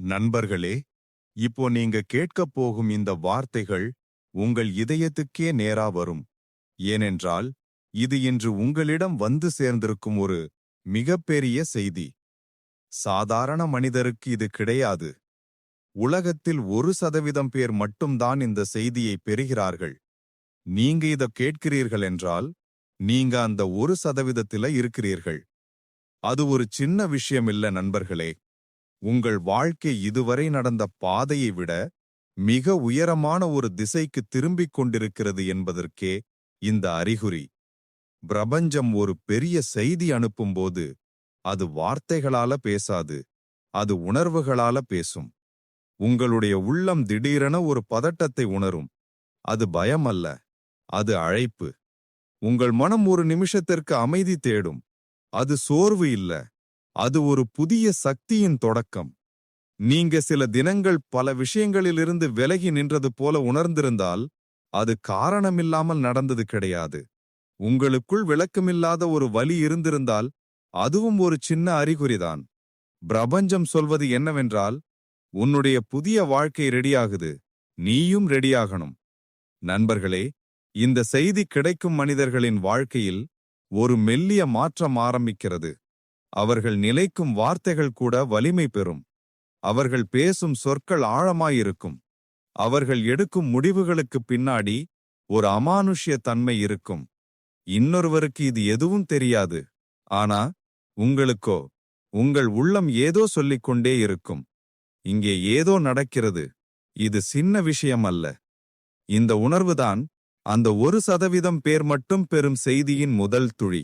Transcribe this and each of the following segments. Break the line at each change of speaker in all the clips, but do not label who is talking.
நண்பர்களே இப்போ நீங்க கேட்கப் போகும் இந்த வார்த்தைகள் உங்கள் இதயத்துக்கே நேரா வரும். ஏனென்றால் இது இன்று உங்களிடம் வந்து சேர்ந்திருக்கும் ஒரு மிகப்பெரிய செய்தி. சாதாரண மனிதருக்கு இது கிடையாது. உலகத்தில் ஒரு சதவீதம் பேர் மட்டும்தான் இந்த செய்தியை பெறுகிறார்கள். நீங்க இத கேட்கிறீர்கள் என்றால் நீங்க அந்த ஒரு சதவீதத்தில இருக்கிறீர்கள். அது ஒரு சின்ன விஷயம் இல்ல நண்பர்களே. உங்கள் வாழ்க்கை இதுவரை நடந்த பாதையை விட மிக உயரமான ஒரு திசைக்கு திரும்பிக் கொண்டிருக்கிறது என்பதற்கே இந்த அறிகுறி. பிரபஞ்சம் ஒரு பெரிய செய்தி அனுப்பும்போது அது வார்த்தைகளால பேசாது அது உணர்வுகளால பேசும். உங்களுடைய உள்ளம் திடீரென ஒரு பதட்டத்தை உணரும். அது பயம் அல்ல அது அழைப்பு. உங்கள் மனம் ஒரு நிமிஷத்திற்கு அமைதி தேடும். அது சோர்வு இல்ல. அது ஒரு புதிய சக்தியின் தொடக்கம். நீங்க சில தினங்கள் பல விஷயங்களிலிருந்து விலகி நின்றது போல உணர்ந்திருந்தால் அது காரணமில்லாமல் நடந்தது கிடையாது. உங்களுக்குள் விளக்கமில்லாத ஒரு வலி இருந்திருந்தால் அதுவும் ஒரு சின்ன அறிகுறிதான். பிரபஞ்சம் சொல்வது என்னவென்றால் உன்னுடைய புதிய வாழ்க்கை ரெடியாகுது. நீயும் ரெடியாகணும். நண்பர்களே இந்த செய்தி கிடைக்கும் மனிதர்களின் வாழ்க்கையில் ஒரு மெல்லிய மாற்றம் ஆரம்பிக்கிறது. அவர்கள் நிலைக்கும் வார்த்தைகள் கூட வலிமை பெறும். அவர்கள் பேசும் சொற்கள் ஆழமாயிருக்கும். அவர்கள் எடுக்கும் முடிவுகளுக்கு பின்னாடி ஒரு அமானுஷ்ய தன்மை இருக்கும். இன்னொருவருக்கு இது எதுவும் தெரியாது. ஆனா உங்களுக்கோ உங்கள் உள்ளம் ஏதோ சொல்லிக் கொண்டே இருக்கும். இங்கே ஏதோ நடக்கிறது. இது சின்ன விஷயம் அல்ல இந்த உணர்வுதான் அந்த ஒரு சதவீதம் பேர் மட்டும் பெறும் செய்தியின் முதல் துளி.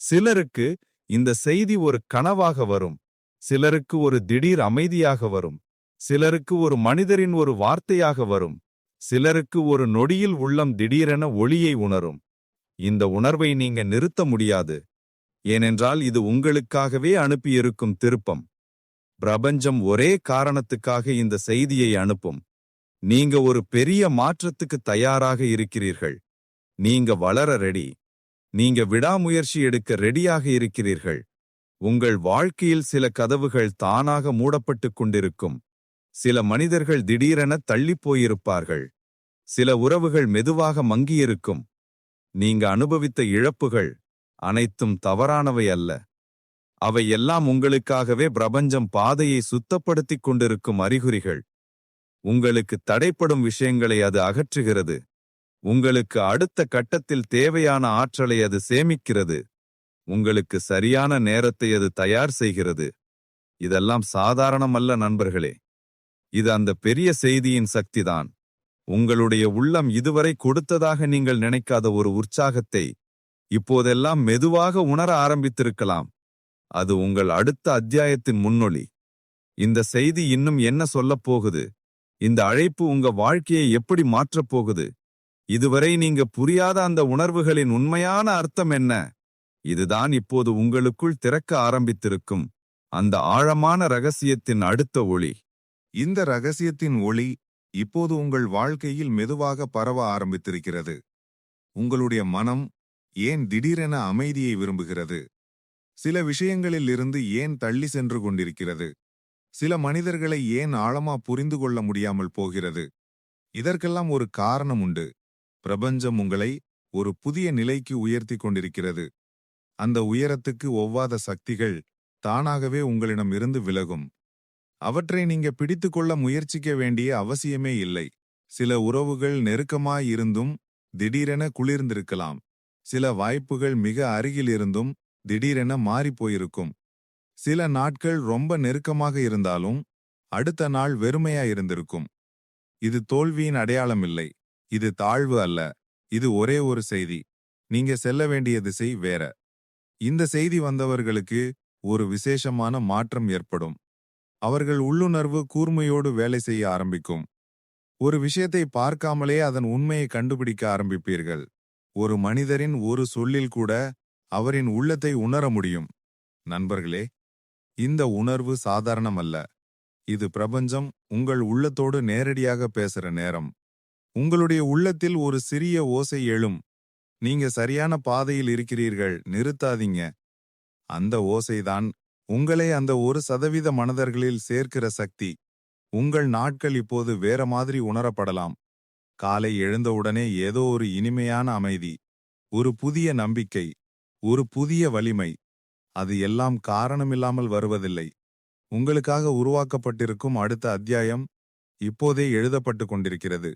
சிலருக்கு இந்த செய்தி ஒரு கனவாக வரும். சிலருக்கு ஒரு திடீர் அமைதியாக வரும். சிலருக்கு ஒரு மனிதரின் ஒரு வார்த்தையாக வரும். சிலருக்கு ஒரு நொடியில் உள்ளம் திடீரென ஒளியை உணரும். இந்த உணர்வை நீங்க நிறுத்த முடியாது. ஏனென்றால் இது உங்களுக்காகவே அனுப்பியிருக்கும் திருப்பம். பிரபஞ்சம் ஒரே காரணத்துக்காக இந்த செய்தியை அனுப்பும். நீங்க ஒரு பெரிய மாற்றத்துக்கு தயாராக இருக்கிறீர்கள். நீங்க வளர ரெடி. நீங்க விடாமுயற்சி எடுக்க ரெடியாக இருக்கிறீர்கள். உங்கள் வாழ்க்கையில் சில கதவுகள் தானாக மூடப்பட்டுக் கொண்டிருக்கும். சில மனிதர்கள் திடீரென தள்ளிப் போயிருப்பார்கள். சில உறவுகள் மெதுவாக மங்கியிருக்கும். நீங்க அனுபவித்த இழப்புகள் அனைத்தும் தவறானவை அல்ல. அவை எல்லாம் உங்களுக்காகவே பிரபஞ்சம் பாதையை சுத்தப்படுத்திக் கொண்டிருக்கும் அறிகுறிகள். உங்களுக்கு தடைப்படும் விஷயங்களை அது அகற்றுகிறது. உங்களுக்கு அடுத்த கட்டத்தில் தேவையான ஆற்றலை அது சேமிக்கிறது. உங்களுக்கு சரியான நேரத்தை அது தயார் செய்கிறது. இதெல்லாம் சாதாரணமல்ல நண்பர்களே. இது அந்த பெரிய செய்தியின் சக்திதான். உங்களுடைய உள்ளம் இதுவரை கொடுத்ததாக நீங்கள் நினைக்காத ஒரு உற்சாகத்தை இப்போதெல்லாம் மெதுவாக உணர ஆரம்பித்திருக்கலாம். அது உங்கள் அடுத்த அத்தியாயத்தின் முன்னொளி இந்த செய்தி இன்னும் என்ன சொல்லப் போகுது? இந்த அழைப்பு உங்க வாழ்க்கையை எப்படி மாற்றப் போகுது? இதுவரை நீங்க புரியாத அந்த உணர்வுகளின் உண்மையான அர்த்தம் என்ன? இதுதான் இப்போது உங்களுக்குள் திறக்க ஆரம்பித்திருக்கும் அந்த ஆழமான ரகசியத்தின் அடுத்த ஒளி.
இந்த ரகசியத்தின் ஒளி இப்போது உங்கள் வாழ்க்கையில் மெதுவாக பரவ ஆரம்பித்திருக்கிறது. உங்களுடைய மனம் ஏன் திடீரென அமைதியை விரும்புகிறது? சில விஷயங்களில் இருந்து ஏன் தள்ளி சென்று கொண்டிருக்கிறது? சில மனிதர்களை ஏன் ஆழமா புரிந்து கொள்ள முடியாமல் போகிறது? இதற்கெல்லாம் ஒரு காரணம் உண்டு. பிரபஞ்சம் உங்களை ஒரு புதிய நிலைக்கு உயர்த்தி கொண்டிருக்கிறது. அந்த உயரத்துக்கு ஒவ்வாத சக்திகள் தானாகவே உங்களிடம் இருந்து விலகும். அவற்றை நீங்க பிடித்துக்கொள்ள முயற்சிக்க வேண்டிய அவசியமே இல்லை. சில உறவுகள் நெருக்கமாயிருந்தும் திடீரென குளிர்ந்திருக்கலாம். சில வாய்ப்புகள் மிக அருகில் இருந்தும் திடீரென மாறிப்போயிருக்கும் சில நாட்கள் ரொம்ப நெருக்கமாக இருந்தாலும் அடுத்த நாள் வெறுமையா இருந்திருக்கும். இது தோல்வியின் அடையாளமில்லை இது தாழ்வு அல்ல இது ஒரே ஒரு செய்தி. நீங்க செல்ல வேண்டிய திசை வேற. இந்த செய்தி வந்தவர்களுக்கு ஒரு விசேஷமான மாற்றம் ஏற்படும். அவர்கள் உள்ளுணர்வு கூர்மையோடு வேலை செய்ய ஆரம்பிக்கும். ஒரு விஷயத்தை பார்க்காமலே அதன் உண்மையை கண்டுபிடிக்க ஆரம்பிப்பீர்கள். ஒரு மனிதரின் ஒரு சொல்லில் கூட அவரின் உள்ளத்தை உணர முடியும். நண்பர்களே இந்த உணர்வு சாதாரணமல்ல. இது பிரபஞ்சம் உங்கள் உள்ளத்தோடு நேரடியாக பேசுற நேரம். உங்களுடைய உள்ளத்தில் ஒரு சிறிய ஓசை எழும். நீங்க சரியான பாதையில் இருக்கிறீர்கள் நிறுத்தாதீங்க. அந்த ஓசைதான் உங்களை அந்த ஒரு சதவீத மனதர்களில் சேர்க்கிற சக்தி. உங்கள் நாட்கள் இப்போது வேற மாதிரி உணரப்படலாம். காலை எழுந்தவுடனே ஏதோ ஒரு இனிமையான அமைதி ஒரு புதிய நம்பிக்கை ஒரு புதிய வலிமை. அது எல்லாம் காரணமில்லாமல் வருவதில்லை. உங்களுக்காக உருவாக்கப்பட்டிருக்கும் அடுத்த அத்தியாயம் இப்போதே எழுதப்பட்டு கொண்டிருக்கிறது.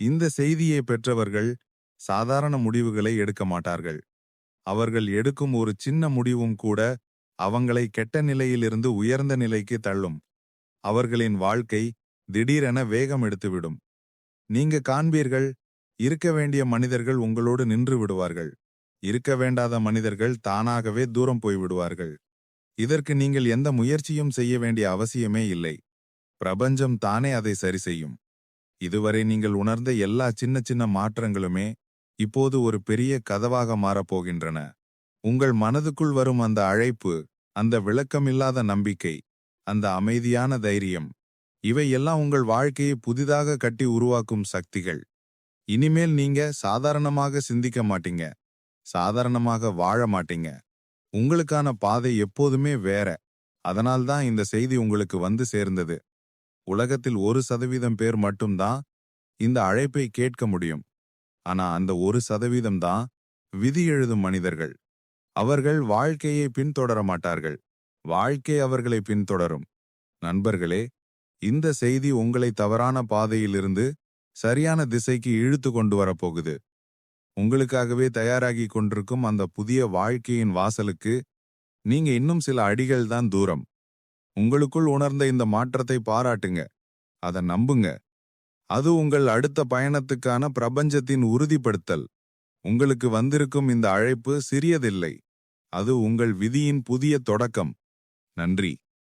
இந்த செய்தியை பெற்றவர்கள் சாதாரண முடிவுகளை எடுக்க மாட்டார்கள். அவர்கள் எடுக்கும் ஒரு சின்ன முடிவும் கூட அவங்களை கெட்ட நிலையிலிருந்து உயர்ந்த நிலைக்கு தள்ளும். அவர்களின் வாழ்க்கை திடீரென வேகம் எடுத்துவிடும். நீங்க காண்பீர்கள் இருக்க வேண்டிய மனிதர்கள் உங்களோடு நின்று விடுவார்கள். இருக்க வேண்டாத மனிதர்கள் தானாகவே தூரம் போய்விடுவார்கள் இதற்கு நீங்கள் எந்த முயற்சியும் செய்ய வேண்டிய அவசியமே இல்லை. பிரபஞ்சம் தானே அதை சரி செய்யும். இதுவரை நீங்கள் உணர்ந்த எல்லா சின்ன சின்ன மாற்றங்களுமே இப்போது ஒரு பெரிய கதவாக மாறப்போகின்றன உங்கள் மனதுக்குள் வரும் அந்த அழைப்பு அந்த விளக்கமில்லாத நம்பிக்கை அந்த அமைதியான தைரியம் இவை எல்லாம் உங்கள் வாழ்க்கையை புதிதாக கட்டி உருவாக்கும் சக்திகள். இனிமேல் நீங்க சாதாரணமாக சிந்திக்க மாட்டீங்க. சாதாரணமாக வாழ மாட்டீங்க. உங்களுக்கான பாதை எப்போதுமே வேற. அதனால்தான் இந்த செய்தி உங்களுக்கு வந்து சேர்ந்தது. உலகத்தில் ஒரு சதவீதம் பேர் மட்டும்தான் இந்த அழைப்பை கேட்க முடியும். ஆனா அந்த ஒரு சதவீதம் தான் விதி எழுதும் மனிதர்கள். அவர்கள் வாழ்க்கையை பின்தொடர மாட்டார்கள். வாழ்க்கை அவர்களை பின்தொடரும். நண்பர்களே இந்த செய்தி உங்களை தவறான பாதையிலிருந்து சரியான திசைக்கு இழுத்து கொண்டு வரப்போகுது. உங்களுக்காகவே தயாராகி கொண்டிருக்கும் அந்த புதிய வாழ்க்கையின் வாசலுக்கு நீங்க இன்னும் சில அடிகள் தான் தூரம். உங்களுக்குள் உணர்ந்த இந்த மாற்றத்தை பாராட்டுங்க. அதை நம்புங்க. அது உங்கள் அடுத்த பயணத்துக்கான பிரபஞ்சத்தின் உறுதிப்படுத்தல். உங்களுக்கு வந்திருக்கும் இந்த அழைப்பு சிறியதில்லை. அது உங்கள் விதியின் புதிய தொடக்கம். நன்றி.